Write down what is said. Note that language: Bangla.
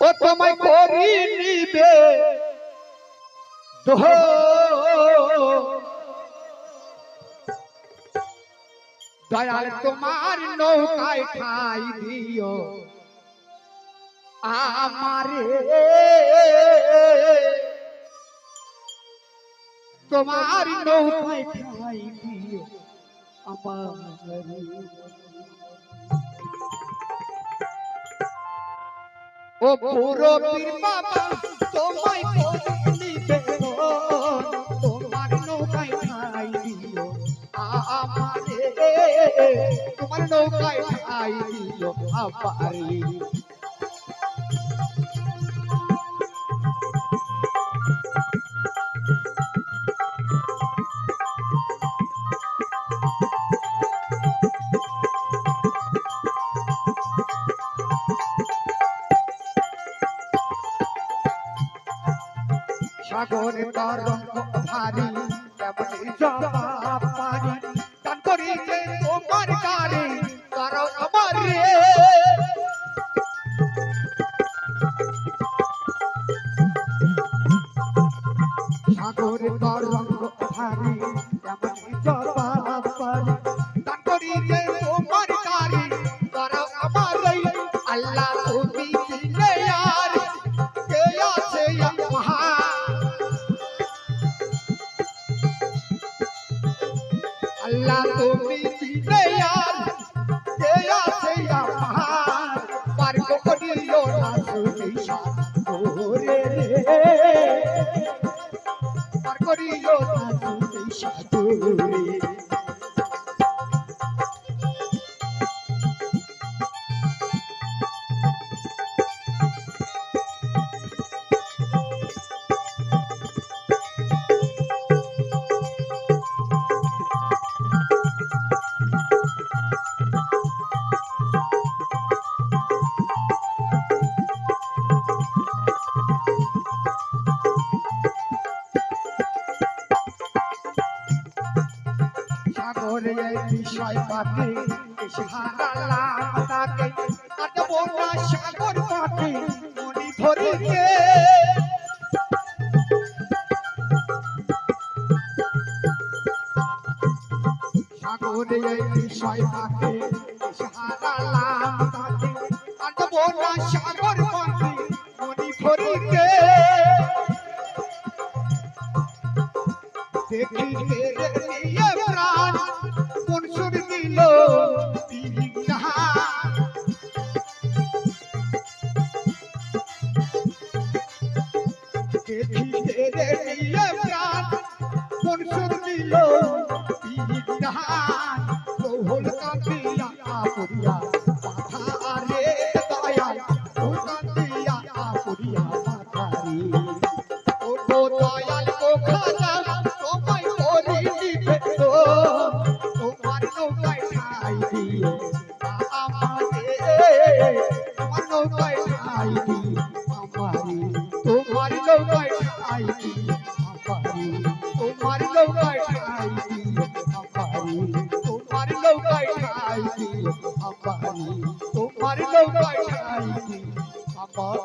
ও তোমায় করি নিবে। দোহ দয়াল তোমার নৌকায় ঠাই দিও। আমারে। তোমার নৌকায় ঠাই দিও। আমারে। ও পুরো পীর বাবা, তোমায় নিবে তোমার নৌকায় ঠাই দিও, আমারে। তোমার নৌকায় ঠাই দিও আমারে সাগর তরঙ্গ ভারী কেমন জবাব পানি। টান করিতে তোমার গারে করো আমার রে। সাগর তরঙ্গ ভারী কেমন জবাব সাগরে বিষয় পাতে তাকে কাটবো না সাগর পাতে মনি ধরিতে সাগরে তাকে God. তোমার নৌকায় আমার